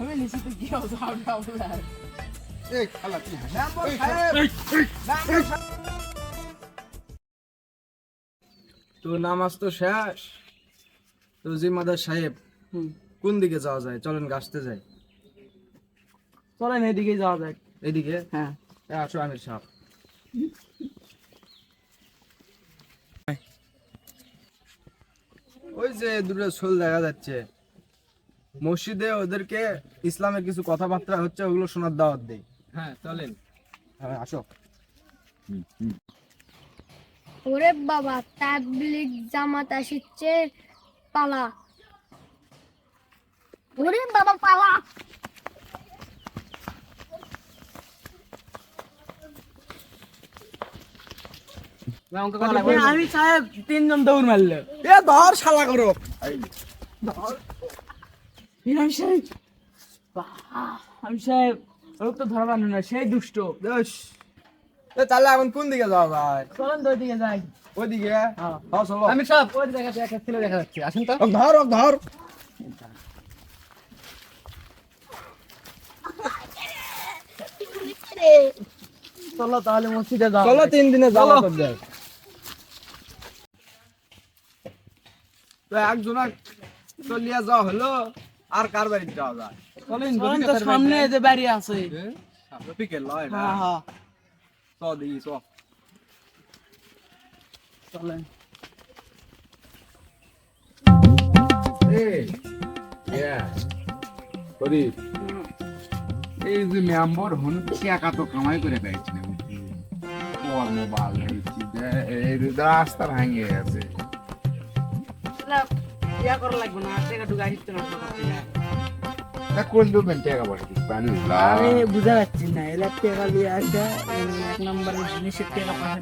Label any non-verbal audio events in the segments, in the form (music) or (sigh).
আমি নিচে তো গিয়েও যাও যাও এই খালা তুই হাসি। মেম্বার এই, সাহেব এই, এই, মেম্বার সাহেব তো নামাজ তো শেষ। তো জিম্মাদার সাহেব কোন দিকে যাওয়া যায়? চলেন গাছতে যাই। চলেন এদিকে যাওয়া যাক। এদিকে? হ্যাঁ। আসো আমির সাহেব। (laughs) ওই যে দুটো শোল দেখা যাচ্ছে। মসজিদে ওদেরকে ইসলামের কিছু কথাবার্তা হচ্ছে ওগুলো শোনার দাওয়াত দেই। হ্যাঁ চলেন। হ্যাঁ আসো। ওরে বাবা তাবলিগ জামাত আসছে পালা। ওরে বাবা পালা। আমি সাহেব তিনজন দৌড় মারলো। এ ধর শালা করো আমি সাহেব। আমি সাহেব ওকে তো না সেই দুষ্ট। তাহলে এখন কোন দিকে যাওয়া যায় চলেন তো ওইদিকে যাই। ওইদিকে? হ্যাঁ। হ্যাঁ চলো। আমি সব ওই দেখা যাচ্ছে একটা ছেলে দেখা যাচ্ছে। আসেন তো। ধর ধর। চলো তাহলে মসজিদে যাও। চলো তিন দিনে যাওয়া। করবে। তো একজনা চলিয়া যাওয়া হলো। আর কার বাড়িতে যাওয়া যায়? চলেন তো সামনে যে বাড়ি আছে। রফিকের লয় না? হ্যাঁ হ্যাঁ। চ দেখি চ। চলেন। এই যে মেম্বার হন টাকা তো কামাই করে পেয়েছি না কর্ম হয়েছি রাস্তা ভাঙে গেছে। ইয়া করা লাগবে না টাকা টুকা হিসতে না তা কোন টাকা পয়সা কিছু পানি আমি বুঝা পাচ্ছি না। এলা টাকা আসা এক নম্বরের জিনিসের টাকা পয়সা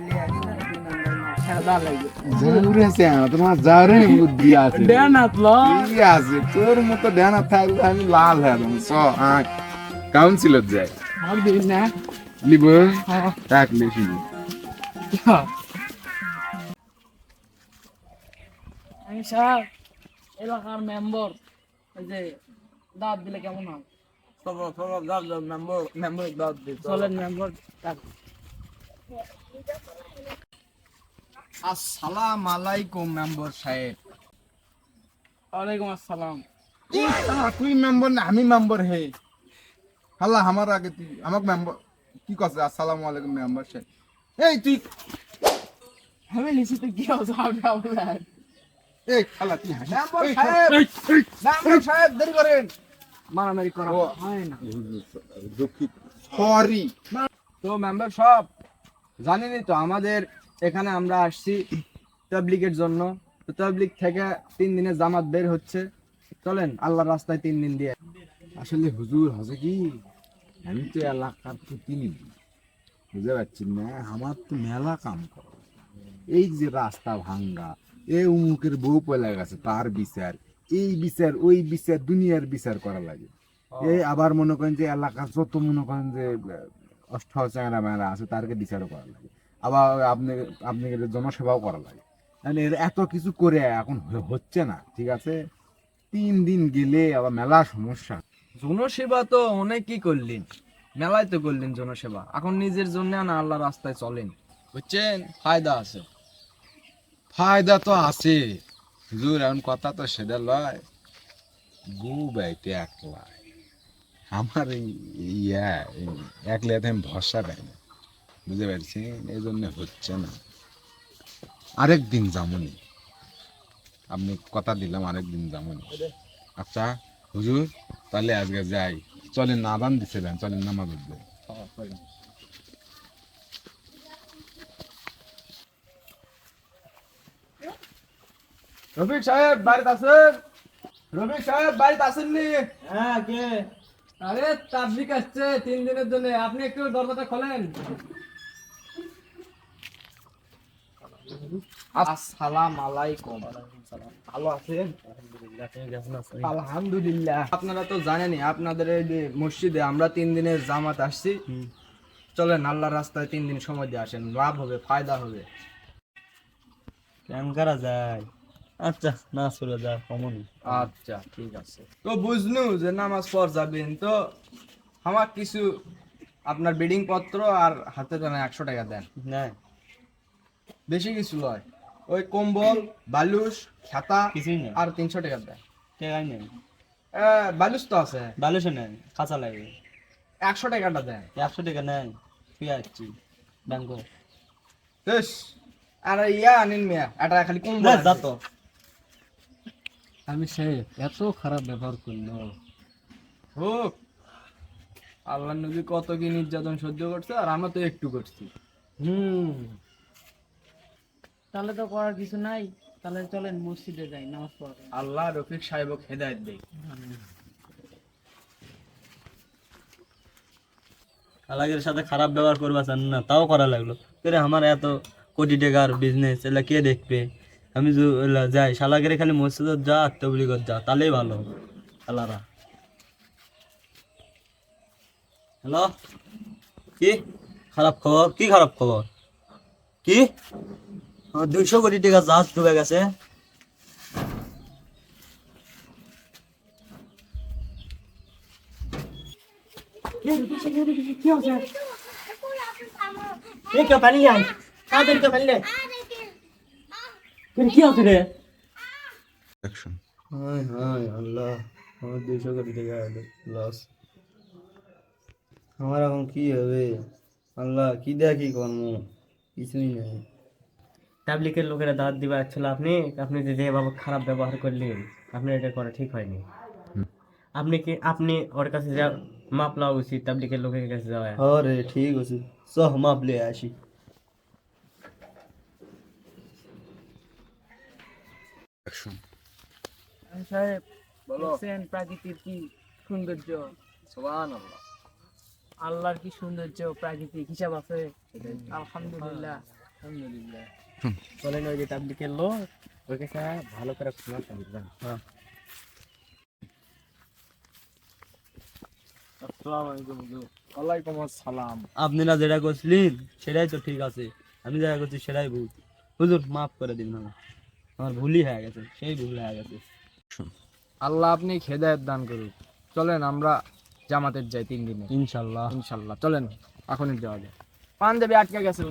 আসা তোর মতো আমি লাল হয়ে যাই। না। শুনি আমি স্যার এলাকার মেম্বার যে দাঁত দিলে কেমন হয়? চলো চলো মেম্বার মেম্বার দাও দি চলেন মেম্বার আসসালাম আলাইকুম মেম্বার সাহেব। ওয়ালাইকুম আসসালাম। তুই মেম্বার না আমি মেম্বার হে। হাল্লা আমার আগে তুই আমাকে মেম্বার কি কথা আসসালামু আলাইকুম মেম্বার সাহেব। এই তুই আমি নিচে তো যাও যাও এই খালা তুই হাসি। সাহেব। দেরি করেন। মারামারি করা হয় না। দুঃখিত। সরি তো মেম্বার সব জানেনই তো আমাদের এখানে আমরা আসছি তাবলিগের জন্য। তো তাবলিগ থেকে তিন দিনের জামাত বের হচ্ছে। চলেন আল্লাহর রাস্তায় তিন দিন দিয়ে। আসলে হুজুর হচ্ছে কি? আমি তো এলাকার প্রতিনিধি। বুঝতে পারছি না আমার তো মেলা কাম করা। এই যে রাস্তা ভাঙ্গা এই উমুকের বউ পয়লা গেছে তার বিচার এই বিচার ওই বিচার দুনিয়ার বিচার করা লাগে। এই আবার মনে করেন যে এলাকার যত মনে করেন যে অষ্ট চ্যাংরা ম্যাংরা আছে তারকে বিচারও করা লাগে। আবার আপনি আপনি জনসেবাও করা লাগে। মানে এর এত কিছু করে এখন হচ্ছে না ঠিক আছে? তিন দিন গেলে আবার মেলা সমস্যা। জনসেবা তো অনেক কি করলেন। মেলায় তো করলেন জনসেবা। এখন নিজের জন্য না আল্লাহ রাস্তায় চলেন। বুঝছেন? ফায়দা আছে। ফায়দা তো আছে। হুজুর, এখন কথা তো সেটা লয় বউ বাইতে একলা আমার ইয়া, এই একলাতে আমি ভরসা পাই না। বুঝতে পারছি এই জন্য হচ্ছে না। আরেক দিন যামনি আপনি কথা দিলাম, আরেক দিন যামনি আচ্ছা হুজুর, তাহলে আজকে যাই। চলেন, আদান দিছিলেন চলেন নামাজ উঠবে রফিক সাহেব বাড়িতে আছেন? রফিক সাহেব বাড়িতে আসেননি হ্যাঁ কে? আরে তাবলিক আসছে তিন দিনের জন্য। আপনি একটু দরজাটা খোলেন। আসসালাম আলাইকুম। ভালো আছেন? আলহামদুলিল্লাহ। আপনারা তো জানেনই আপনাদের এই যে মসজিদে আমরা তিন দিনের জামাত আসছি। চলেন আল্লাহর রাস্তায় তিন দিন সময় দিয়ে আসেন। লাভ হবে ফায়দা হবে। কেমন করা যায়? আচ্ছা না চলে যা কমনই আচ্ছা ঠিক আছে। তো বুঝনু যে নামাজ পড় যাবেন তো আমার কিছু আপনার বিডিং পত্র আর হাতে টানা একশো টাকা দেন। না বেশি কিছু লয়। ওই কম্বল বালুস খাতা আর তিনশো টাকা দেন। টাকাই নেই। বালুস তো আছে। বালুসে নেই কাঁচা লাগে। একশো টাকাটা দেন। একশো টাকা নেই তুই আসছি ব্যাংক। বেশ আর ইয়া আনিন মিয়া এটা খালি কম্বল যা তো। আমি সে এত খারাপ ব্যবহার করল। হোক আল্লাহ নবী কত কি নির্যাতন সহ্য করছে আর আমরা তো একটু করছি। হুম। তাহলে তো করার কিছু নাই তাহলে চলেন মসজিদে যাই নামাজ পড়তে আল্লাহ রফিক সাহেবক হেদায়ত দেয় শালাকের সাথে খারাপ ব্যবহার করবা চান না তাও করা লাগল। আমার এত কোটি টাকার বিজনেস এলা কে দেখবে? আমি যাই শালাকের খালি মসজিদত যা তবলিগত যা তাহলেই ভালো শালারা হ্যালো কি খারাপ খবর কি খারাপ খবর কি দুইশো কোটি টাকা জাহাজ ডুবে গেছে এই কেউ পানি আয় তাড়াতাড়ি কেউ পানি নে কি আছে রে? হায় হায় আল্লাহ আমার দুইশো কোটি টাকা লস আমার এখন কি হবে? আল্লাহ কি কি কর্ম কিছুই নেই। তাবলিকের লোকেরা দাঁত দিবা ছিল আপনি আপনি যে যেভাবে খারাপ ব্যবহার করলেন আপনি এটা করা ঠিক হয়নি। আপনি কি আপনি ওর কাছে যা মাপ লওয়া উচিত তাবলিকের লোকের কাছে যাওয়া। আরে ঠিক আছে। সহ মাপ লিয়ে আসি। সাহেব দেখছেন প্রাকৃতিক কি সৌন্দর্য? সুবহানাল্লাহ। আল্লাহর কি সৌন্দর্য প্রাকৃতিক হিসাব আছে? আলহামদুলিল্লাহ। আলহামদুলিল্লাহ। বলেন ওই যে তাবলিকের লোক ওই কাছে ভালো করে শোনা আসসালাম। আপনি না যেটা করছিলেন সেটাই তো ঠিক আছে। আমি যেটা করছি সেটাই ভুল। হুজুর মাফ করে দিন আমার। আমার ভুলই হয়ে গেছে সেই ভুল হয়ে গেছে। আল্লাহ আপনি হেদায়ত দান করুন চলেন আমরা জামাতের যাই তিন দিনে। ইনশাল্লাহ। ইনশাল্লাহ। চলেন এখনই যাওয়া যায় পাঞ্জাবি আটকে গেছে